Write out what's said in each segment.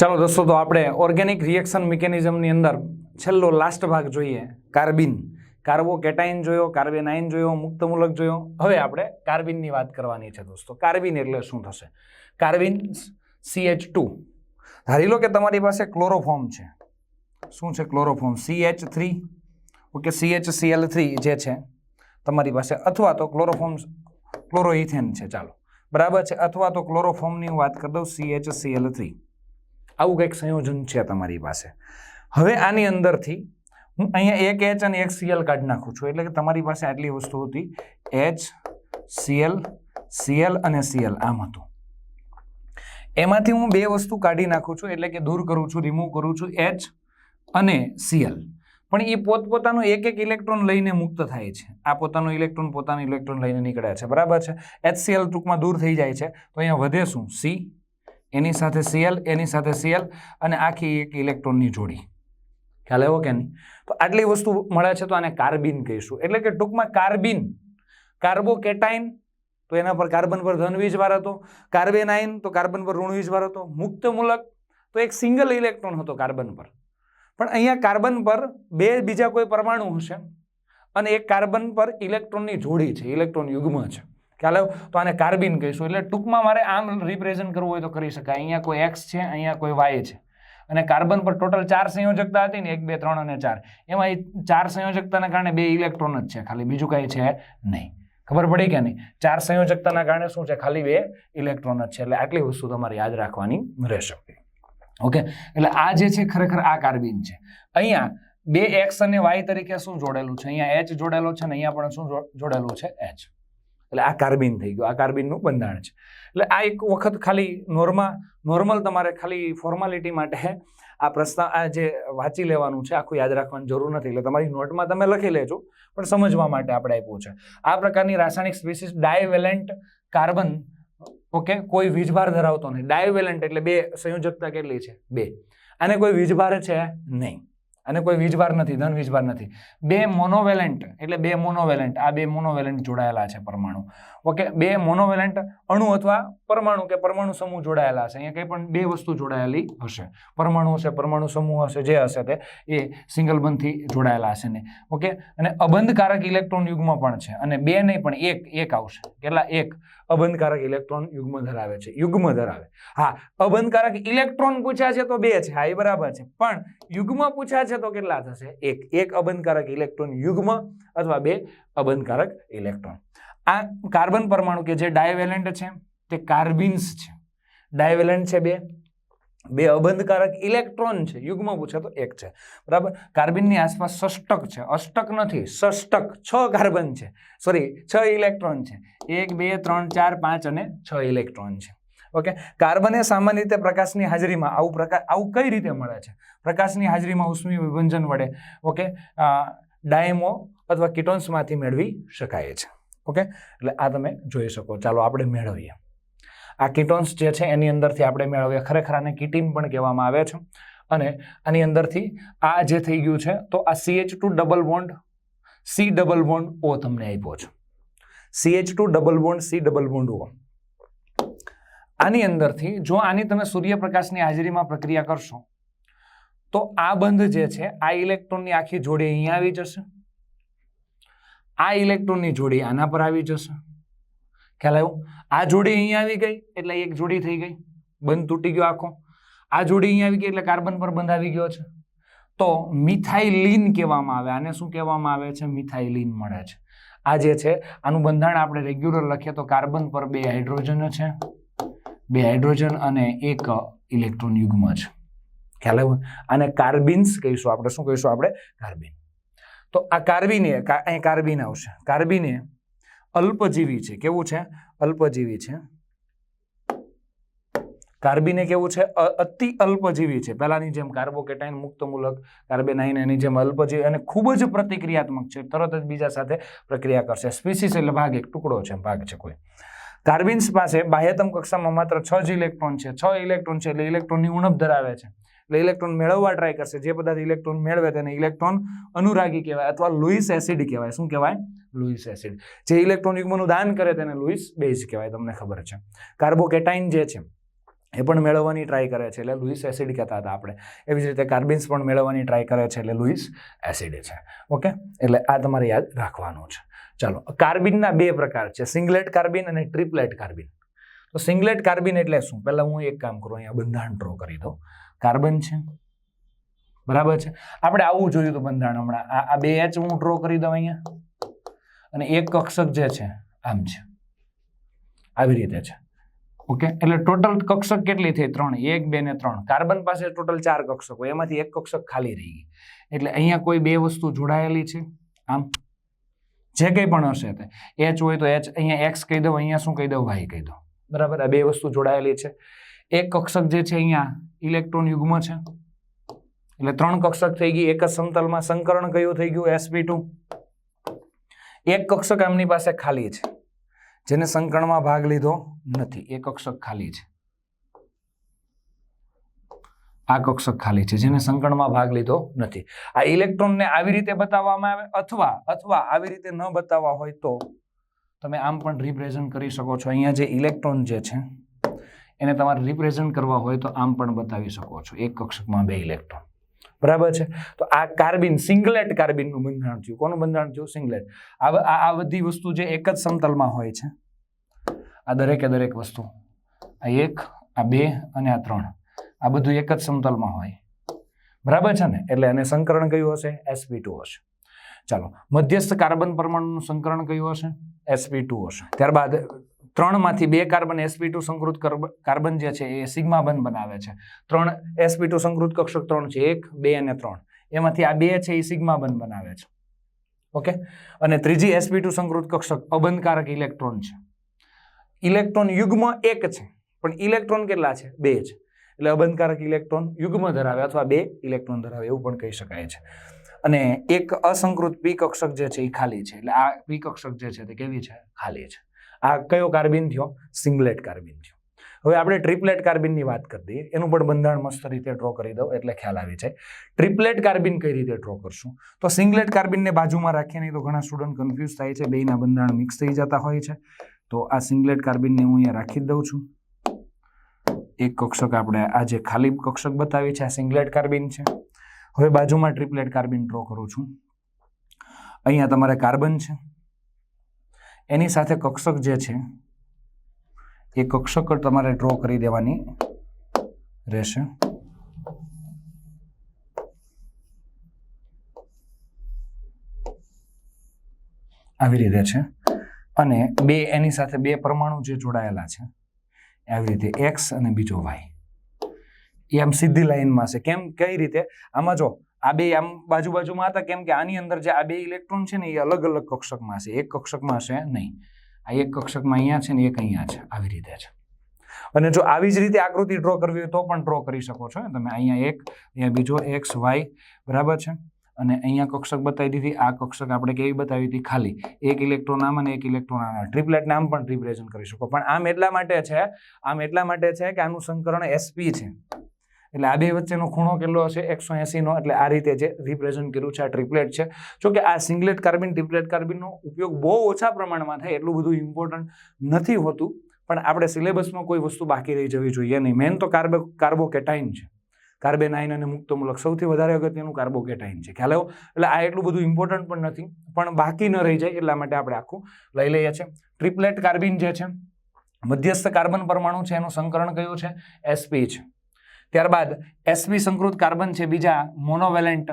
ચાલો દોસ્તો, તો આપણે ઓર્ગેનિક રિએક્શન મિકેનિઝમની અંદર છેલ્લો લાસ્ટ ભાગ જોઈએ. કાર્બિન. કાર્બો કેટાઇન જોયો, કાર્બેનાઇન જોયો, મુક્તમૂલક જોયો. હવે આપણે કાર્બિનની વાત કરવાની છે દોસ્તો. કાર્બિન એટલે શું થશે? કાર્બિન સીએચ ટુ ધારી લો કે તમારી પાસે ક્લોરોફોર્મ છે. શું છે chloroform? CH three okay CH CL three જે છે, તમારી પાસે અથવા તો ક્લોરોફોર્મ ક્લોરોઇથેન છે. ચાલો. બરાબર છે? અથવા તો ક્લોરોફોર્મની હું વાત કરી દઉં સીએચ સીએલ થ્રી આવું કંઈક સંયોજન છે તમારી પાસે. હવે આની અંદરથી હું અહીંયા એક એચ અને એક સીએલ કાઢી નાખું છું. એટલે કે તમારી પાસે આટલી વસ્તુ હતી. એચ સીએલ સીએલ અને સીએલ આમ હતું. એમાંથી હું બે વસ્તુ કાઢી નાખું છું. એટલે કે દૂર કરું છું રિમૂવ કરું છું એચ અને સીએલ પણ એ પોતપોતાનો એક એક ઇલેક્ટ્રોન લઈને મુક્ત થાય છે. આ પોતાનો ઇલેક્ટ્રોન પોતાનો ઇલેક્ટ્રોન લઈને નીકળે છે. બરાબર છે? એચસીએલ ટૂંકમાં દૂર થઈ જાય છે. તો અહીંયા વધે શું? સી એની સાથે સીએલ, એની સાથે સીએલ અને આખી એક ઇલેક્ટ્રોનની જોડી. ખ્યાલ આવ્યો કે નહીં? તો આટલી વસ્તુ મળે છે તો આને કાર્બિન કહીશું. એટલે કે ટૂંકમાં કાર્બિન, કાર્બોકેટાઇન, તો એના પર કાર્બન પર ધન વીજભાર હતો. કાર્બેનાઇન, તો કાર્બન પર ઋણ વીજભાર હતો. મુક્ત મૂલક, તો એક સિંગલ ઇલેક્ટ્રોન હતો કાર્બન પર. પણ અહીંયા કાર્બન પર બે બીજા કોઈ પરમાણુ હશે. અને એક કાર્બન પર ઇલેક્ટ્રોનની જોડી છે, ઇલેક્ટ્રોન યુગ્મ છે. ખ્યાલ આવ્યો? તો આને કાર્બિન કહીશું. એટલે ટૂંકમાં મારે આમ રિપ્રેઝન્ટ કરવું હોય તો કરી શકાય. અહીંયા કોઈ એક્સ છે, અહીંયા કોઈ વાય છે. અને કાર્બન પર ટોટલ ચાર સંયોજકતા હતી ને એક, બે, ત્રણ અને ચાર. એમાં એ ચાર સંયોજકતાના કારણે બે ઇલેક્ટ્રોન જ છે. ખાલી બીજું કાંઈ છે નહીં. ખબર પડી કે નહીં? ચાર સંયોજકતાના કારણે શું છે? ખાલી બે ઇલેક્ટ્રોન જ છે. એટલે આટલી વસ્તુ તમારે યાદ રાખવાની રહેશે. ઓકે એટલે આ જે છે ખરેખર આ કાર્બિન છે. અહીંયા બે એક્સ અને વાય તરીકે શું જોડેલું છે? અહીંયા એચ જોડેલો છે ને અહીંયા પણ શું જોડેલું છે? એચ એટલે આ કાર્બિન થઈ ગયું, આ કાર્બિનનું બંધારણ છે. એટલે આ એક વખત ખાલી નોર્મા, નોર્મલ તમારે ખાલી ફોર્માલિટી માટે આ પ્રસ્તાવ, આ જે વાંચી લેવાનું છે, આખું યાદ રાખવાની જરૂર નથી. એટલે તમારી નોટમાં તમે લખી લેજો, પણ સમજવા માટે આપણે આપ્યું છે. આ પ્રકારની રાસાયણિક સ્પીસીસ ડાયવેલેન્ટ કાર્બન, ઓકે, કોઈ વીજભાર ધરાવતો નહીં. ડાયવેલેન્ટ એટલે બે સંયોજકતા કેટલી છે? બે. આને કોઈ વીજભાર છે? નહીં. અને કોઈ વીજભાર નથી ધન વીજભાર નથી. બે મોનોવેલેન્ટ એટલે બે મોનોવેલેન્ટ આ બે મોનોવેલેન્ટ જોડાયેલા છે પરમાણુ. ઓકે બે મોનોવેલેન્ટ અણુ અથવા પરમાણુ કે પરમાણુ સમૂહ જોડાયેલા હશે અહીંયા કંઈ પણ બે વસ્તુ જોડાયેલી હશે. પરમાણુ હશે, પરમાણુ સમૂહ હશે, જે હશે તે, એ સિંગલ બંધથી જોડાયેલા હશે ને. ઓકે અને અબંધકારક ઇલેક્ટ્રોન યુગમાં પણ છે. અને બે નહીં પણ, એક એક આવશે. કેટલા? એક. અબંધકારક ઇલેક્ટ્રોન યુગ્મ ધરાવે છે. યુગ્મ ધરાવે. હા, અબંધકારક ઇલેક્ટ્રોન પૂછ્યા છે તો બે છે. હા, એ બરાબર છે. પણ યુગ્મ પૂછ્યા છે તો કેટલા થશે? એક. એક અબંધકારક ઇલેક્ટ્રોન યુગ્મ અથવા બે અબંધકારક ઇલેક્ટ્રોન. આ કાર્બન પરમાણુ કે જે ડાયવેલેન્ટ છે તે કાર્બિન્સ છે. ડાયવેલેન્ટ છે બે. બે અબંધકારક ઇલેક્ટ્રોન છે, યુગ્મ પૂછે તો એક છે. બરાબર? કાર્બિનની આસપાસ સષ્ટક છે. અષ્ટક નથી, સષ્ટક, છ કાર્બન છે. સોરી છ ઇલેક્ટ્રોન છે. એક, બે, ત્રણ, ચાર, પાંચ અને છ ઇલેક્ટ્રોન છે. ઓકે કાર્બન સામાન્ય રીતે પ્રકાશની હાજરીમાં આવું પ્રકાશ આવું કઈ રીતે મળે છે? પ્રકાશની હાજરીમાં ઉષ્મી વિભંજન વડે ઓકે ડાયમો અથવા કિટોન્સમાંથી મેળવી શકાય છે. ઓકે એટલે આ તમે જોઈ શકો. ચાલો, આપણે મેળવીએ. આ કિટોન્સ જે છે એની અંદરથી આપણે મેળવીએ. ખરેખર આને કિટીન પણ કહેવામાં આવે છે. અને આની અંદરથી આ જે થઈ ગયું છે, તો આ CH two double bond C double bond O તમને આપ્યો છે. CH two double bond C double bond O આની અંદરથી જો આની તમે સૂર્યપ્રકાશની હાજરીમાં પ્રક્રિયા કરશો, તો આ બંધ જે છે, આ ઇલેક્ટ્રોનની આખી જોડી અહીંયા આવી જશે. આ ઇલેક્ટ્રોનની જોડી આના પર આવી જશે. ખ્યાલ આવ્યો? આ જોડી અહીંયા આવી ગઈ, એટલે એક જોડી થઈ ગઈ. બંધ તૂટી ગયો આખો. આ જોડી અહીંયા આવી ગઈ, એટલે કાર્બન પર બંધ આવી ગયો છે. તો મિથાઇલિન કહેવામાં આવે. આને શું કહેવામાં આવે છે? મિથાઇલિન મળે છે. આ જે છે, આનું બંધારણ આપણે રેગ્યુલર લખીએ તો કાર્બન પર બે હાઇડ્રોજન છે, બે હાઇડ્રોજન અને એક ઇલેક્ટ્રોન યુગ્મ છે. ખ્યાલ આવ્યો? આને કાર્બિન્સ કહીશું આપણે. શું કહીશું આપણે? કાર્બિન. તો આ કાર્બિને અહીં કાર્બિન આવશે. કાર્બિને અલ્પજીવી છે. કેવું છે? અલ્પજીવી છે. કાર્બીને કેવું છે? અતિ અલ્પજીવી છે. પહેલાની જેમ કાર્બોકેટાઇન મુક્તમૂલક કાર્બેનાઇન એની જેમ અલ્પજીવી અને ખૂબ જ પ્રતિક્રિયાત્મક છે. તરત જ બીજા સાથે પ્રક્રિયા કરશે. સ્પીસીસ એટલે ભાગ એક, ટુકડો છે, ભાગ છે કોઈ. કાર્બિન્સ પાસે બાહ્યતમ કક્ષામાં માત્ર છ જ ઇલેક્ટ્રોન છે. છ ઇલેક્ટ્રોન છે એટલે ઇલેક્ટ્રોનની ઉણપ ધરાવે છે. એટલે ઇલેક્ટ્રોન મેળવવા ટ્રાય કરશે. જે પદાર્થ ઇલેક્ટ્રોન મેળવે તેને ઇલેક્ટ્રોન અનુરાગી કહેવાય અથવા લુઇસ એસિડ કહેવાય. શું કહેવાય? Lewis acid. જે ઇલેક્ટ્રોન યુગ્મનું દાન કરે તેને લુઈસ બેઝ કહેવાય, તમને ખબર છે. કાર્બોકેટાઇન જે છે, એ પણ મેળવવાની ટ્રાય કરે છે, એટલે લુઈસ એસિડ કહેતા હતા આપણે. એવી જ રીતે કાર્બિન્સ પણ મેળવવાની ટ્રાય કરે છે, એટલે લુઈસ એસિડ છે. ઓકે? એટલે આ તમારે યાદ રાખવાનું છે. ચાલો, કાર્બિનના બે પ્રકાર છે, સિંગલેટ કાર્બિન અને ટ્રિપલેટ કાર્બિન. તો સિંગલેટ કાર્બિન એટલે શું? પહેલાં હું એક કામ કરું, અહીંયા બંધારણ ડ્રો કરી દઉં. કાર્બન છે? બરાબર છે? આપણે આવું જોયું હતું બંધારણ હમણાં. આ બે એચ હું ડ્રો કરી દઉં અહીંયા. અને એક કક્ષક જે છે, આમ છે. આવી રીતે છે. ઓકે? એટલે ટોટલ કક્ષક કેટલી થઈ? ત્રણ. એક, બે ને ત્રણ. કાર્બન પાસે ટોટલ ચાર કક્ષકો એમાંથી એક કક્ષક ખાલી રહી ગઈ. એટલે અહીંયા કોઈ બે વસ્તુ જોડાયેલી છે? આમ? જે કંઈ પણ હશે તે. એચ હોય તો એચ અહીંયા એક્સ કહી દઉં, અહીંયા શું કહી દઉં? વાય કહી દઉં. બરાબર? આ બે વસ્તુ જોડાયેલી છે. એક કક્ષક જે છે અહીંયા ઇલેક્ટ્રોન યુગ્મ છે. એટલે ત્રણ કક્ષક થઈ ગઈ. એક જ સમતલમાં સંકરણ કયું થઈ ગયું? એસપી ટુ એક કક્ષક એમની પાસે ખાલી છે. જેને સંકળમાં ભાગ લીધો નથી. એ કક્ષક ખાલી છે. આ કક્ષક ખાલી છે. જેને સંકળમાં ભાગ લીધો નથી. આ ઇલેક્ટ્રોનને આવી રીતે બતાવવામાં આવે અથવા અથવા આવી રીતે ન બતાવવા હોય તો તમે આમ પણ રિપ્રેઝન્ટ કરી શકો છો. અહીંયા જે ઇલેક્ટ્રોન જે છે, એને તમારે રિપ્રેઝન્ટ કરવા હોય તો આમ પણ બતાવી શકો છો. એક કક્ષકમાં બે ઇલેક્ટ્રોન. બરાબર છે? તો આ કાર્બિન સિંગલેટ કાર્બિનનું બંધારણ થયું. કોનું બંધારણ થયું? સિંગલેટ આ આ બધી વસ્તુ જે એક જ સમતલમાં હોય છે, આ દરેકે દરેક વસ્તુ. આ એક, આ બે અને આ ત્રણ. આ બધું એક જ સમતલમાં હોય. બરાબર છે ને? એટલે એને સંકરણ કયું હશે? એસપી ટુ હશે. ચાલો, મધ્યસ્થ કાર્બન પરમાણુનું સંકરણ કયું હશે? એસપી ટુ હશે. ત્યારબાદ ત્રણમાંથી બે કાર્બન એસપી ટુ સંકૃત કાર્બ- કાર્બન જે છે એ સિગ્મા બંધ બનાવે છે. ત્રણ એસપી ટુ સંકૃત કક્ષક ત્રણ છે, એક, બે અને ત્રણ. એમાંથી આ બે છે એ સિગ્મા બંધ બનાવે છે. ઓકે? અને ત્રીજી એસપી ટુ સંકૃત કક્ષક અબંધકારક ઇલેક્ટ્રોન છે. ઇલેક્ટ્રોન યુગ્મ એક છે, પણ ઇલેક્ટ્રોન કેટલા છે? બે છે. એટલે અબંધકારક ઇલેક્ટ્રોન યુગ્મ ધરાવે અથવા બે ઇલેક્ટ્રોન ધરાવે એવું પણ કહી શકાય છે. અને એક અસંકૃત પી કક્ષક જે છે એ ખાલી છે. એટલે આ પી કક્ષક જે છે તે કેવી છે? ખાલી છે. આ કયો કાર્બિન થયો? સિંગલેટ કાર્બિન થયો. હવે આપણે ટ્રિપલેટ કાર્બિનની વાત કરી દઈએ. એનું પણ બંધારણ મસ્ત રીતે ડ્રો કરી દઉં, એટલે ખ્યાલ આવી જાય ટ્રિપલેટ કાર્બિન કઈ રીતે ડ્રો કરશું? તો સિંગલેટ કાર્બિનને બાજુમાં રાખીએ નહીં તો ઘણા સ્ટુડન્ટ કન્ફ્યુઝ થાય છે. બેના બંધારણ મિક્સ થઈ જતા હોય છે. તો આ સિંગલેટ કાર્બિનને હું અહીંયા રાખી દઉં છું. એક કક્ષક આપણે આ જે ખાલી કક્ષક બતાવી છે, આ સિંગલેટ કાર્બિન છે. હવે બાજુમાં ટ્રિપલેટ કાર્બિન ડ્રો કરું છું. અહીંયા તમારે કાર્બન છે. એની સાથે કક્ષક જે છે, એ કક્ષક તમારે ડ્રો કરી દેવાની રહેશે. આવી રીતે છે. અને બે, એની સાથે બે પરમાણુ જે જોડાયેલા છે, આવી રીતે એક્સ અને બીજો વાય. એ આમ સીધી લાઈનમાં છે. કેમ, કઈ રીતે? આમાં જો આ બે આમ બાજુ બાજુમાં હતા, કેમ કે આની અંદર જે આ બે ઇલેક્ટ્રોન છે ને, એ અલગ અલગ કક્ષકમાં છે. એક કક્ષકમાં છે નહીં. આ એક કક્ષકમાં અહીંયા છે ને, એક અહીંયા છે. આવી રીતે છે. અને જો આવી જ રીતે આકૃતિ ડ્રો કરવી હોય તો પણ ડ્રો કરી શકો છો. તમે અહીંયા એક, અહીંયા બીજો એક્સ વાય બરાબર છે? અને અહીંયા કક્ષક બતાવી દીધી. આ કક્ષક આપણે કેવી બતાવી હતી? ખાલી એક ઇલેક્ટ્રોન આમ અને એક ઇલેક્ટ્રોન આમ. ટ્રિપલેટ નામ પણ રિપ્રેઝન્ટ કરી શકો. પણ આમ એટલા માટે છે, આમ એટલા માટે છે કે આનું સંકરણ એસપી છે. એટલે આ બે વચ્ચેનો ખૂણો કેટલો હશે? એકસો એંસીનો એટલે આ રીતે જે રિપ્રેઝન્ટ કર્યું છે, આ ટ્રિપલેટ છે. જો કે આ સિંગલેટ કાર્બિન ટ્રિપલેટ કાર્બિનનો ઉપયોગ બહુ ઓછા પ્રમાણમાં થાય, એટલું બધું ઇમ્પોર્ટન્ટ નથી હોતું. પણ આપણે સિલેબસમાં કોઈ વસ્તુ બાકી રહી જવી જોઈએ નહીં. મેન તો કાર્બો, કાર્બોકેટાઇન છે. કાર્બેનાઇન અને મુક્તમૂલક સૌથી વધારે અગત્યનું કાર્બોકેટાઇન છે. ખ્યાલ એટલે આ એટલું બધું ઇમ્પોર્ટન્ટ પણ નથી, પણ બાકી ન રહી જાય એટલા માટે આપણે આખું લઈ લઈએ છીએ. ટ્રિપલેટ કાર્બિન જે છે, મધ્યસ્થ કાર્બન પરમાણુ છે, એનું સંકરણ કયું છે? એસપી છે. ત્યારબાદ એસપી સંકૃત કાર્બન છે, બીજા મોનોવેલેન્ટ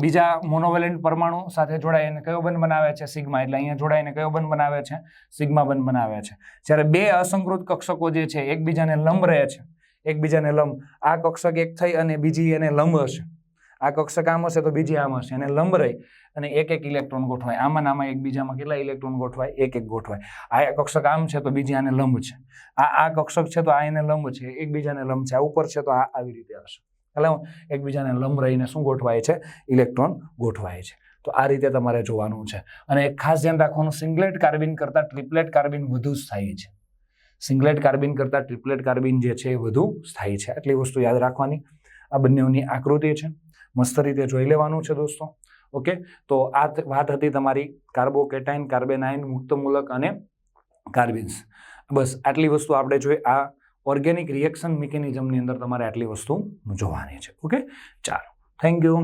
બીજા મોનોવેલેન્ટ પરમાણુ સાથે જોડાઈને કયો બંધ બનાવે છે? સિગ્મા. એટલે અહીંયા જોડાઈને કયો બંધ બનાવે છે? સિગ્મા બંધ બનાવે છે. જ્યારે બે અસંકૃત કક્ષકો જે છે, એકબીજાને લંબ રહે છે. એકબીજાને લંબ. આ કક્ષક એક થઈ અને બીજી એને લંબ હશે. આ કક્ષક હશે તો બીજી આમ હશે. અને લંબ રહી અને એક એક ઇલેક્ટ્રોન ગોઠવાય. આમાં આમાં એકબીજામાં કેટલા ઇલેક્ટ્રોન ગોઠવાય? એક એક ગોઠવાય. આ કક્ષક આમ છે તો બીજી આને લંબ છે. આ આ કક્ષક છે તો આ એને લંબ છે. એકબીજાને લંબ છે. આ ઉપર છે તો આ આવી રીતે હશે એટલે એકબીજાને લંબ રહીને શું ગોઠવાય છે? ઇલેક્ટ્રોન ગોઠવાય છે. તો આ રીતે તમારે જોવાનું છે. અને ખાસ ધ્યાન રાખવાનું, સિંગલેટ કાર્બિન કરતાં ટ્રિપલેટ કાર્બિન વધુ સ્થાયી છે. સિંગલેટ કાર્બિન કરતાં ટ્રિપલેટ કાર્બિન જે છે એ વધુ સ્થાયી છે. આટલી વસ્તુ યાદ રાખવાની. આ બંનેની આકૃતિ છે. મસ્ત રીતે જોઈ લેવાનું છે દોસ્તો. ઓકે? તો આ વાત હતી તમારી કાર્બોકેટાઇન, કાર્બેનાઇન, મુક્તમૂલક અને કાર્બિન્સ. બસ, આટલી વસ્તુ આપણે જોઈ, આ ઓર્ગેનિક રિએક્શન મિકેનિઝમની અંદર તમારે આટલી વસ્તુ જોવાની છે. ઓકે? ચાલો. Thank you.